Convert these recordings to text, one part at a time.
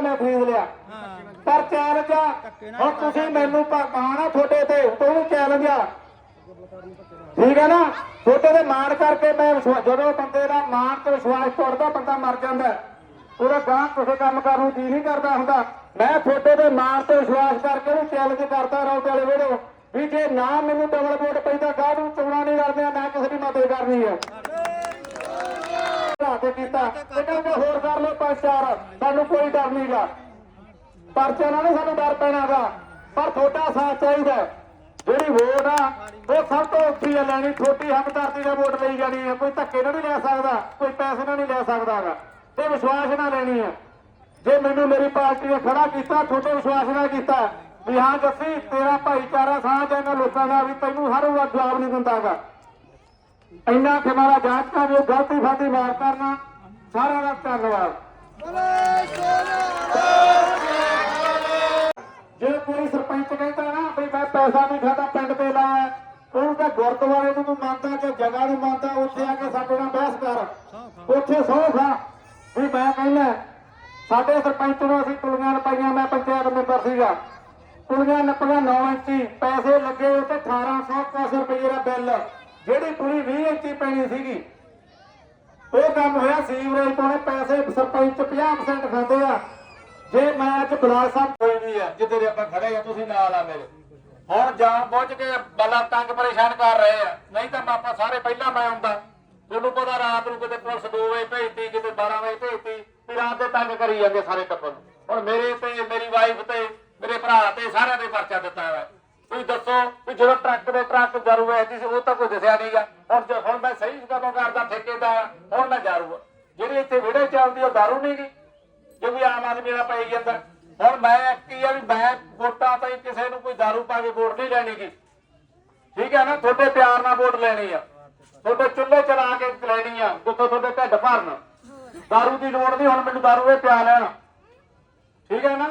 ਮੈਂ ਖਰੀਦ ਲਿਆ। ਪਰ ਚੈਲੰਜ ਆ ਹੁਣ ਤੁਸੀਂ ਮੈਨੂੰ ਪਾਣਾ ਤੁਹਾਡੇ ਤੇ ਤੂੰ ਚੈਲੰਜ ਆ। ਠੀਕ ਹੈ ਨਾ? ਤੁਹਾਡੇ ਤੇ ਮਾਣ ਕਰਕੇ ਮੈਂ ਜਦੋਂ ਬੰਦੇ ਦਾ ਮਾਣ ਤੇ ਵਿਸ਼ਵਾਸ ਟੁੱਟਦਾ ਬੰਦਾ ਮਰ ਜਾਂਦਾ। ਉਹਦਾ ਗਾਂ ਕਿਸੇ ਕੰਮ ਕਰਨ ਨੂੰ ਜੀ ਨਹੀਂ ਕਰਦਾ ਹੁੰਦਾ। ਮੈਂ ਤੁਹਾਡੇ ਤੇ ਮਾਣ ਤੇ ਵਿਸ਼ਵਾਸ ਕਰਕੇ ਉਹ ਚੈਲੰਜ ਕਰਦਾ ਰੌ ਵਾਲੇ ਵੇੜੋ ਵੀ ਜੇ ਨਾ ਮੈਨੂੰ ਡਬਲ ਵੋਟ ਪੈਂਦਾ ਗਾਂ ਨੂੰ ਚੋਣਾਂ ਨਹੀਂ ਲੜਦੇ ਨਾ ਕਿਸੇ ਦੀ ਮਦਦ ਕਰਨੀ ਹੈ ਤੇ ਕੀਤਾ। ਤੇ ਕਹਿੰਦੇ ਹੋਰ ਕਰ ਲਓ ਪੰਜ ਚਾਰ। ਸਾਨੂੰ ਕੋਈ ਡਰ ਪਰਚੇ ਨਾਲ ਸਾਨੂੰ ਡਰ ਪੈਣਾਗਾ। ਪਰ ਤੁਹਾਡਾ ਸਾਥ ਚਾਹੀਦਾ ਜਿਹੜੀ ਵੋਟ ਆ, ਉਹ ਸਭ ਤੋਂ ਔਖੀ ਹੈ ਲੈਣੀ ਛੋਟੀ ਹਮਦਰਦੀ ਨਾਲ ਵੋਟ ਲਈ ਜਾਣੀ ਹੈ ਕੋਈ ਧੱਕੇ ਨਾਲ ਨਹੀਂ ਲੈ ਸਕਦਾ, ਕੋਈ ਪੈਸੇ ਨਾਲ ਨਹੀਂ ਲੈ ਸਕਦਾਗਾ। ਤੇ ਵਿਸ਼ਵਾਸ ਨਾਲ ਲੈਣੀ ਹੈ ਜੇ ਮੈਨੂੰ ਮੇਰੀ ਪਾਰਟੀ ਨੇ ਖੜਾ ਕੀਤਾ, ਤੁਹਾਡੇ ਵਿਸ਼ਵਾਸ ਨਾਲ ਕੀਤਾ, ਵੀ ਹਾਂ ਜੱਸੀ, ਤੇਰਾ ਭਾਈਚਾਰਾ ਸਾਂਝ ਇਹਨਾਂ ਲੋਕਾਂ ਦਾ, ਵੀ ਤੈਨੂੰ ਹਰ ਵਾਰ ਜਵਾਬ ਨਹੀਂ ਦਿੰਦਾਗਾ। ਇੰਨਾ ਕਿ ਮਾਰਾ ਜਾਂਚ ਕਰ ਜੋ ਗਲਤੀ ਫਾਤੀ ਮਾਰ ਕਰਨਾ। ਸਾਰਿਆਂ ਦਾ ਧੰਨਵਾਦ। ਪੈਸਾ ਨਹੀਂ ਖਾਦਾ ਪਿੰਡ ਤੇ ਲਾਇਆ ਉਹਨੂੰ ਤਾਂ ਗੁਰਦੁਆਰੇ ਨੂੰ ਮੰਨਦਾ ਕਿ ਜਗ੍ਹਾ ਨੂੰ ਮੰਨਦਾ ਉੱਥੇ ਆ ਕੇ ਸਾਡੇ ਨਾਲ ਬਹਿਸ ਕਰ। ਉੱਥੇ ਸੌ ਖਾ। ਵੀ ਮੈਂ ਕਹਿੰਦਾ, ਸਾਡੇ ਸਰਪੰਚ ਨੂੰ ਅਸੀਂ ਕੁਲੀਆਂ ਰੁਪਈਆਂ ਮੈਂ ਪੰਚਾਇਤ ਮੈਂਬਰ ਸੀਗਾ। ਕੁਲੀਆਂ ਨੱਪੀਆਂ 9 ਇੰਚੀ, ਪੈਸੇ ਲੱਗੇ ਉੱਤੇ 1800 ਰੁਪਏ ਦਾ ਬਿੱਲ। ਜਿਹੜੀ ਪੁਲੀ 20 ਇੰਚੀ ਪੈਣੀ ਸੀਗੀ, ਉਹ ਕੰਮ ਹੋਇਆ ਸੀਵਰੇਜ ਪਾਉਣੇ ਪੈਸੇ ਸਰਪੰਚ 50% ਖਾਂਦੇ ਆ। ਜੇ ਮੈਂ ਅੱਜ ਬਲਾਕ ਸਾਹਿਬ ਕੋਈ ਵੀ ਆ ਜਿੱਦੇ ਦੇ ਆਪਾਂ ਖੜੇ ਆ, ਤੁਸੀਂ ਨਾਲ ਆ ਮੇਰੇ। ਹੁਣ ਜਾਣ ਪਹੁੰਚ ਕੇ ਬਲਾ ਤੰਗ ਪਰੇਸ਼ਾਨ ਕਰ ਰਹੇ ਆ। ਨਹੀਂ ਤਾਂ ਮੈਂ ਸਾਰੇ ਪਹਿਲਾਂ ਮੈਂ ਆਉਂਦਾ। ਤੁਹਾਨੂੰ ਪਤਾ ਰਾਤ ਨੂੰ ਕਿਤੇ ਪੁਲਿਸ 2 ਵਜੇ ਭੇਜਤੀ, ਕਿਤੇ 12 ਵਜੇ ਭੇਜਤੀ, ਵੀ ਰਾਤ ਦੇ ਤੰਗ ਕਰੀ ਜਾਂਦੇ ਸਾਰੇ ਟੱਬਰ ਹੁਣ ਮੇਰੇ ਤੇ, ਮੇਰੀ ਵਾਈਫ ਤੇ, ਮੇਰੇ ਭਰਾ ਤੇ ਸਾਰਿਆਂ ਦੇ ਪਰਚਾ ਦਿੱਤਾ ਹੋਇਆ। ਤੁਸੀਂ ਦੱਸੋ ਵੀ ਜਦੋਂ ਟਰੱਕ ਦੇ ਟਰੱਕ ਦਾਰੂ ਵੇਚਦੀ ਸੀ, ਉਹ ਤਾਂ ਕੋਈ ਦੱਸਿਆ ਨਹੀਂਗਾ ਹੁਣ ਜੇ ਹੁਣ ਮੈਂ ਸਹੀ ਕੰਮ ਕਰਦਾ, ਠੇਕੇਦਾਰ, ਹੁਣ ਮੈਂ ਦਾਰੂ ਜਿਹੜੀ ਇੱਥੇ ਵਿੜੇ ਚੱਲਦੀ ਉਹ ਦਾਰੂ ਨਹੀਂ ਗੀ। ਜੋ ਵੀ ਆਮ ਆਦਮੀ ਦਾ ਪਈ ਜਾਂਦਾ। ਹੁਣ ਮੈਂ ਕੀ ਆ ਵੀ ਮੈਂ ਵੋਟਾਂ ਤਾਂ ਕਿਸੇ ਨੂੰ ਕੋਈ ਦਾਰੂ ਪਾ ਕੇ ਵੋਟ ਨਹੀਂ ਲੈਣੀ ਗੀ। ਠੀਕ ਹੈ ਨਾ? ਤੁਹਾਡੇ ਪਿਆਰ ਨਾਲ ਵੋਟ ਲੈਣੀ ਆ। ਤੁਹਾਡੇ ਚੁੱਲ੍ਹੇ ਚਲਾ ਕੇ ਲੈਣੀ ਆ, ਜਿੱਥੋਂ ਤੁਹਾਡੇ ਢਿੱਡ ਭਰਨ। ਦਾਰੂ ਦੀ ਲੋੜ ਨਹੀਂ, ਹੁਣ ਮੈਨੂੰ ਦਾਰੂ ਦੇ ਪਿਆ ਲੈਣ ਠੀਕ ਹੈ ਨਾ?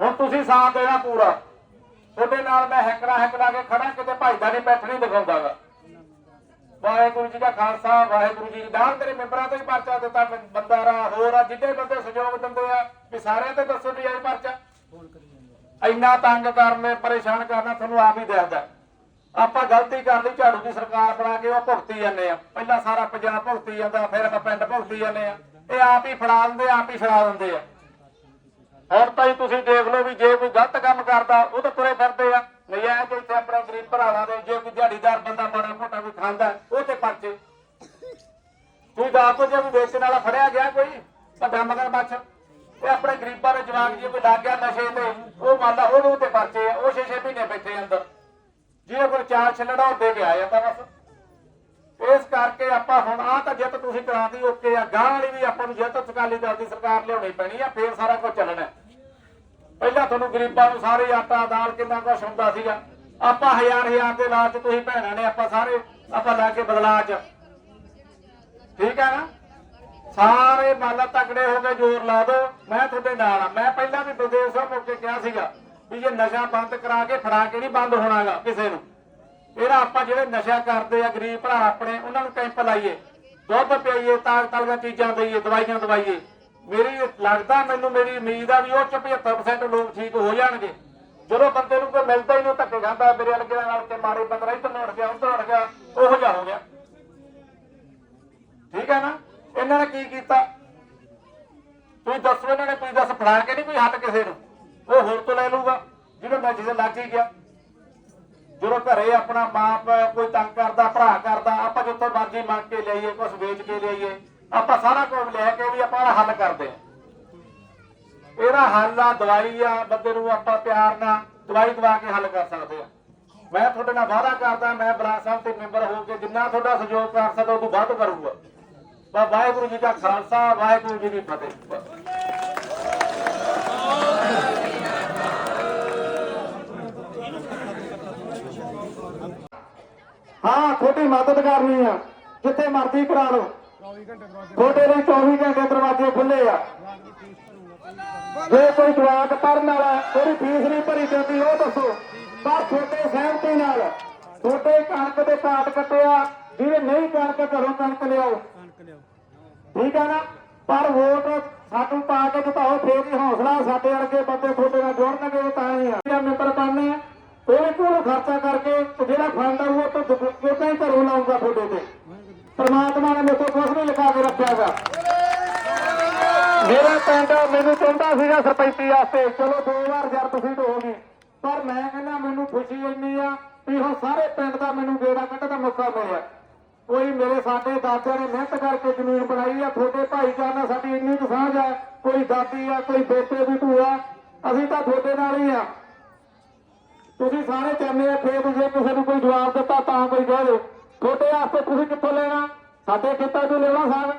ਹੁਣ ਤੁਸੀਂ ਸਾਥ ਦੇਣਾ ਪੂਰਾ। ਤੁਹਾਡੇ ਨਾਲ ਮੈਂ ਹੈਕਰਾ ਹੈਕਰਾ ਕੇ ਖੜਾ ਕਿਤੇ ਭਾਈਦਾ ਨਹੀਂ ਬੈਠ ਨਹੀਂ ਦਿਖਾਉਂਦਾਗਾ ਵਾਹਿਗੁਰੂ ਜੀ ਦਾ ਖਾਲਸਾ, ਵਾਹਿਗੁਰੂ ਜੀ ਦੀ ਤੇਰੇ ਮੈਂਬਰਾਂ ਤੋਂ ਹੀ ਪਰਚਾ ਦਿੱਤਾ, ਮੈਂ ਹੋਰ ਆ ਜਿੱਡੇ ਬੰਦੇ ਸਹਿਯੋਗ ਦਿੰਦੇ ਆ, ਵੀ ਸਾਰਿਆਂ ਤੇ ਦੱਸੋ ਵੀ ਆਈ ਪਰਚਾ। ਇੰਨਾ ਤੰਗ ਕਰਨੇ, ਪਰੇਸ਼ਾਨ ਕਰਨਾ ਤੁਹਾਨੂੰ ਆਪ ਹੀ ਦੱਸਦਾ ਆਪਾਂ ਗਲਤੀ ਕਰ ਲਈ, ਝਾੜੂ ਦੀ ਸਰਕਾਰ ਬਣਾ ਕੇ ਉਹ ਭੁਗਤੀ ਜਾਂਦੇ ਆ। ਪਹਿਲਾਂ ਸਾਰਾ ਪੰਜਾਬ ਭੁਗਤੀ ਜਾਂਦਾ, ਫਿਰ ਆਪਾਂ ਪਿੰਡ ਭੁਗਤੀ ਜਾਂਦੇ ਆ। ਇਹ ਆਪ ਹੀ ਫੜਾ ਦਿੰਦੇ, ਆਪ ਹੀ ਛੜਾ ਦਿੰਦੇ ਆ। ਹੁਣ ਤਾਂ ਹੀ ਤੁਸੀਂ ਦੇਖ ਲਓ ਵੀ ਜੇ ਕੋਈ ਗਲਤ ਕੰਮ ਕਰਦਾ, ਉਹ ਤਾਂ ਤੁਰੇ ਫਿਰਦੇ ਆ। ਨਜਾਇਜ਼ ਇੱਥੇ ਆਪਣੇ ਗਰੀਬ ਭਰਾਵਾਂ ਦੇ ਜੇ ਕੋਈ ਦਿਹਾੜੀਦਾਰ ਬੰਦਾ ਮਾੜਾ ਮੋਟਾ ਕੋਈ ਖਾਂਦਾ, ਉਹ ਤੇ ਪਰਚੇ। ਕੋਈ ਦੱਸ ਜੇ ਕੋਈ ਵੇਚਣ ਵਾਲਾ ਫੜਿਆ ਗਿਆ ਕੋਈ ਵੱਡਾ ਮਗਰ ਬੱਚ ਤੇ ਆਪਣੇ ਗਰੀਬਾਂ ਦੇ ਜਵਾਕ ਜੇ ਕੋਈ ਲੱਗ ਗਿਆ ਨਸ਼ੇ ਤੇ, ਉਹ ਮੰਨ ਲਾ ਉਹਨੂੰ ਤੇ ਪਰਚੇ ਆ, ਉਹ 6-6 ਮਹੀਨੇ ਬੈਠੇ ਅੰਦਰ। ਜਿਹਦੇ ਕੋਲ ਚਾਰ ਛੱਲੜਾ ਉਹ ਦੇ ਕੇ ਆ ਜਾਂਦਾ ਬਸ। ਇਸ ਕਰਕੇ ਆਪਾਂ ਹੁਣ ਆਹ ਤਾਂ ਜਿੱਤ ਤੁਸੀਂ ਕਰਾਤੀ, ਓਕੇ ਆ। ਗਾਂ ਵਾਲੀ ਵੀ ਆਪਾਂ ਨੂੰ ਜਿੱਤ ਅਕਾਲੀ ਦਲ ਦੀ ਸਰਕਾਰ ਲਿਆਉਣੀ ਪੈਣੀ ਆ, ਫੇਰ ਸਾਰਾ ਕੁਝ ਚੱਲਣਾ। ਪਹਿਲਾਂ ਤੁਹਾਨੂੰ ਗਰੀਬਾਂ ਨੂੰ ਸਾਰੇ ਆਟਾ, ਦਾਲ ਕਿੰਨਾ ਕੁਛ ਹੁੰਦਾ ਸੀਗਾ। ਆਪਾਂ ਹਜ਼ਾਰ ਹਜ਼ਾਰ ਦੇ ਲਾਚ ਤੁਸੀਂ ਭੈਣਾਂ ਨੇ ਆਪਾਂ ਸਾਰੇ, ਆਪਾਂ ਲਾ ਕੇ ਬਦਲਾਅ ਚ ਠੀਕ ਹੈ ਨਾ? ਸਾਰੇ ਮਾਲਾ ਤਕੜੇ ਹੋ ਕੇ ਜ਼ੋਰ ਲਾ ਦਿਓ। ਮੈਂ ਤੁਹਾਡੇ ਨਾਲ ਆ ਮੈਂ ਪਹਿਲਾਂ ਵੀ ਬਲਦੇਵ ਸਾਹਿਬ ਕੇ ਕਿਹਾ ਸੀਗਾ ਵੀ ਜੇ ਨਸ਼ਾ ਬੰਦ ਕਰਾ ਕੇ ਫੜਾ ਕੇ ਨਹੀਂ ਬੰਦ ਹੋਣਾਗਾ ਕਿਸੇ ਨੂੰ। ਇਹਦਾ ਆਪਾਂ ਜਿਹੜੇ ਨਸ਼ਾ ਕਰਦੇ ਆ, ਗਰੀਬ ਭਰਾ ਆਪਣੇ, ਉਹਨਾਂ ਨੂੰ ਕੈਂਪ ਲਾਈਏ। ਦੁੱਧ ਪਿਆਈਏ, ਤਾਕਤ ਵਾਲੀਆਂ ਚੀਜ਼ਾਂ ਦਈਏ, ਦਵਾਈਆਂ ਦਵਾਈਏ। ਮੇਰੀ ਲੱਗਦਾ ਮੈਨੂੰ ਮੇਰੀ ਉਮੀਦ ਆ ਵੀ ਉਹ 'ਚ 75% ਲੋਕ ਠੀਕ ਹੋ ਜਾਣਗੇ। ਜਦੋਂ ਬੰਦੇ ਨੂੰ ਕੋਈ ਮਿਲਦਾ ਹੀ ਨਹੀਂ ਧੱਕੇ ਖਾਂਦਾ ਮੇਰੇ ਵਰਗੇ ਨਾਲ ਕੇ ਮਾਰੇ ਬੰਦਾ ਇੱਧਰ ਨੂੰ ਗਿਆ, ਉੱਧਰ ਉੱਠ ਗਿਆ, ਉਹੋ ਜਿਹਾ ਹੋ ਗਿਆ। ਠੀਕ ਹੈ ਨਾ? ਇਹਨਾਂ ਨੇ ਕੀ ਕੀਤਾ? ਤੁਸੀਂ ਦੱਸੋ ਇਹਨਾਂ ਨੇ ਕੋਈ ਦੱਸ ਫੜਾ ਕੇ ਨਹੀਂ ਕੋਈ ਹੱਥ ਕਿਸੇ ਨੂੰ? ਉਹ ਹੋਰ ਤੋਂ ਲੈ ਲੂਗਾ ਜਿਹੜਾ ਮੈਂ ਜਿਹਦੇ ਲੱਗ ਹੀ ਗਿਆ। ਜਦੋਂ ਘਰੇ ਆਪਣਾ ਮਾਪ ਕੋਈ ਤੰਗ ਕਰਦਾ, ਭਰਾ ਕਰਦਾ, ਆਪਾਂ ਜਿੱਥੋਂ ਮਰਜ਼ੀ ਮੰਗ ਕੇ ਲਈਏ ਕੁਝ ਵੇਚ ਕੇ ਲਈਏ ਆਪਾਂ ਸਾਰਾ ਕੁਝ ਲੈ ਕੇ ਵੀ ਆਪਾਂ ਹੱਲ ਕਰਦੇ ਆ ਇਹਦਾ ਹੱਲ ਆ, ਦਵਾਈ ਆ, ਬੰਦੇ ਨੂੰ ਆਪਾਂ ਪਿਆਰ ਨਾਲ ਦਵਾਈ ਦਵਾ ਕੇ ਹੱਲ ਕਰ ਸਕਦੇ ਆ ਮੈਂ ਤੁਹਾਡੇ ਨਾਲ ਵਾਅਦਾ ਕਰਦਾ, ਮੈਂ ਬਲਾਕ ਸਾਹਿਬ ਤੇ ਮੈਂਬਰ ਹੋ ਕੇ ਜਿੰਨਾ ਤੁਹਾਡਾ ਸਹਿਯੋਗ ਕਰ ਸਕਦਾ, ਉਹ ਤੋਂ ਵੱਧ ਕਰੂੰਗਾ। ਵਾ- ਵਾਹਿਗੁਰੂ ਜੀ ਦਾ ਖਾਲਸਾ, ਵਾਹਿਗੁਰੂ ਜੀ ਦੀ ਫਤਿਹ। ਹਾਂ, ਤੁਹਾਡੀ ਮਦਦ ਕਰਨੀ ਆ। ਜਿੱਥੇ ਮਰਜ਼ੀ ਕਰਾ ਲਓ। ਤੁਹਾਡੇ ਲਈ 24 ਘੰਟੇ ਦਰਵਾਜ਼ੇ ਖੁੱਲੇ ਆ। ਜੇ ਕੋਈ ਜਵਾਕ ਪੜਨ ਵਾਲਾ, ਉਹਦੀ ਫੀਸ ਨਹੀਂ ਭਰੀ ਜਾਂਦੀ, ਉਹ ਦੱਸੋ। ਪਰ ਤੁਹਾਡੇ ਸਹਿਮਤੀ ਨਾਲ ਤੁਹਾਡੇ ਕਣਕ ਦੇ ਕਾਟ ਕੱਟਿਆ ਜਿਹਨੇ ਨਹੀਂ ਕਣਕ ਘਰੋਂ ਕਣਕ ਲਿਆਓ। ਠੀਕ ਆ ਨਾ? ਪਰ ਵੋਟ ਸਾਨੂੰ ਪਾ ਕੇ ਜਿਤਾਓ ਫੇਰ ਹੀ ਹੌਸਲਾ ਸਾਡੇ ਵਰਗੇ ਬੰਦੇ ਤੁਹਾਡੇ ਨਾਲ ਜੁੜਨਗੇ ਤਾਂ ਹੀ ਆ। ਜਿਹੜਾ ਮੈਂਬਰ ਬਣਨਾ, ਉਹ ਕੋਲ ਖਰਚਾ ਕਰਕੇ ਜਿਹੜਾ ਫੰਡ ਆ ਉਹ ਤੋਂ ਦੁੱਗਣਾ ਹੀ ਘਰੋਂ ਲਾਊਗਾ ਤੁਹਾਡੇ ਤੇ ਪਰਮਾਤਮਾ ਨੇ ਮੇਰੇ ਤੋਂ ਕੁਝ ਨਹੀਂ ਲਿਖਾ ਕੇ ਰੱਖਿਆਗਾ ਮੇਰਾ ਪਿੰਡ, ਮੈਨੂੰ ਚਾਹੁੰਦਾ ਸੀਗਾ ਸਰਪੰਚੀ ਵਾਸਤੇ। ਚਲੋ, ਦੋ ਵਾਰ ਜਰ ਤੁਸੀਂ ਹੋ ਪਰ ਮੈਂ ਕਹਿੰਦਾ, ਮੈਨੂੰ ਖੁਸ਼ੀ ਇੰਨੀ ਆ ਵੀ ਹੁਣ ਸਾਰੇ ਪਿੰਡ ਦਾ ਮੈਨੂੰ ਗੇੜਾ ਕੱਢਣ ਦਾ ਮੌਕਾ ਮਿਲਿਆ। ਕੋਈ ਮੇਰੇ ਸਾਡੇ ਦਾਦਿਆਂ ਨੇ ਮਿਹਨਤ ਕਰਕੇ ਜ਼ਮੀਨ ਬਣਾਈ ਆ, ਤੁਹਾਡੇ ਭਾਈਚਾਰੇ ਨਾਲ ਸਾਡੀ ਇੰਨੀ ਕੁ ਸਾਂਝ ਆ। ਕੋਈ ਦਾਦੀ ਆ, ਕੋਈ ਬੇਟੇ ਦੀ ਭੂਆ, ਅਸੀਂ ਤਾਂ ਤੁਹਾਡੇ ਨਾਲ ਹੀ ਆ। ਤੁਸੀਂ ਸਾਰੇ ਚਾਹੁੰਦੇ ਆ ਖੇਤ ਜੇ ਕਿਸੇ ਨੂੰ ਕੋਈ ਜਵਾਬ ਦਿੱਤਾ ਤਾਂ ਕੋਈ ਕਹਿ ਦਿਓ। ਤੁਹਾਡੇ ਵਾਸਤੇ ਤੁਸੀਂ ਕਿੱਥੋਂ ਲੈਣਾ? ਸਾਡੇ ਖੇਤਾਂ ਤੋਂ ਲੈਣਾ ਸਾਗ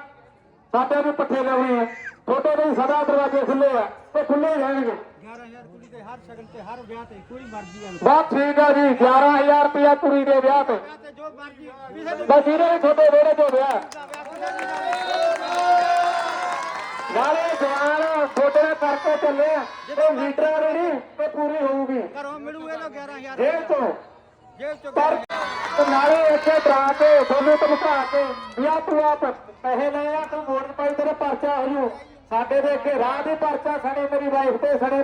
ਸਾਡੇ ਵੀ ਪੱਠੇ ਲਾਉਣੇ ਆ। ਤੁਹਾਡੇ ਲਈ ਸਦਾ ਦਰਵਾਜ਼ੇ ਖੁੱਲੇ ਆ। ਤੇ ਖੁੱਲੇ ਹੀ ਰਹਿਣਗੇ। 11000 ਕੁੜੀ ਦੇ ਹਰ ਸ਼ਗਨ ਤੇ ਹਰ ਵਿਆਹ ਤੇ ਕੋਈ ਮਰਜ਼ੀ ਆ। ਬਹੁਤ ਠੀਕ ਆ ਜੀ 11000 ਰੁਪਇਆ ਕੁੜੀ ਦੇ ਵਿਆਹ ਤੇ। ਤੇ ਜੋ ਮਰਜ਼ੀ ਕਿਸੇ ਦੇ ਬਸ ਇਹਨੇ ਵੀ ਤੁਹਾਡੇ ਵਿਹੜੇ 'ਚ ਵਿਆਹ। ਨਾਲੇ ਜਵਾਨ ਤੁਹਾਡੇ ਨਾਲ ਕਰਕੇ ਚੱਲੇ ਆ। ਤੇ ਲੀਡਰਾਂ ਜਿਹੜੀ ਤੇ ਪੂਰੀ ਹੋਊਗੀ। ਘਰੋਂ ਮਿਲੂ ਇਹ ਲੋ 11000 ਜੇਲ੍ਹ ਤੋਂ ਜੇਬ ਚੋਂ ਪਰ ਤੇ ਨਾਲੇ ਇੱਥੇ ਡਰਾ ਕੇ, ਤੁਹਾਨੂੰ ਧਮਕਾ ਕੇ, ਵੀ ਆ ਤੂੰ ਆਪ ਪੈਸੇ ਲੈ ਆ, ਤੂੰ ਵੋਟ ਪਾਈ ਤੇਰੇ ਪਰਚਾ ਹੋ ਸਾਡੇ ਦੇ ਅੱਗੇ ਰਾਹ ਦੇ ਪਰਚਾ, ਸਣੇ ਮੇਰੀ ਵਾਈਫ ਤੇ, ਸਣੇ